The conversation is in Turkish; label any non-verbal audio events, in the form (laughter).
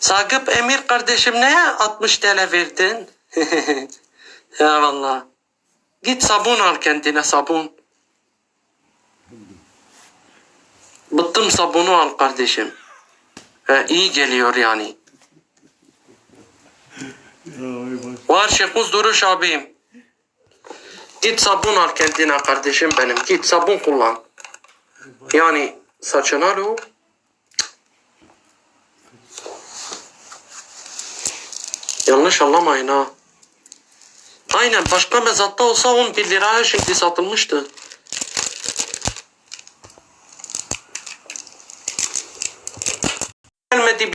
Sagıp Emir kardeşim neye 60 TL verdin? (laughs) ya valla. Git sabun al kendine sabun. Bıttım sabunu al kardeşim. He, iyi geliyor yani. Var Şekuz Duruş abim. Git sabun al kendine kardeşim benim. Git sabun kullan. Yani saçına lo. Yanlış anlamayın ha. Aynen başka mezatta olsa 11 liraya şimdi satılmıştı.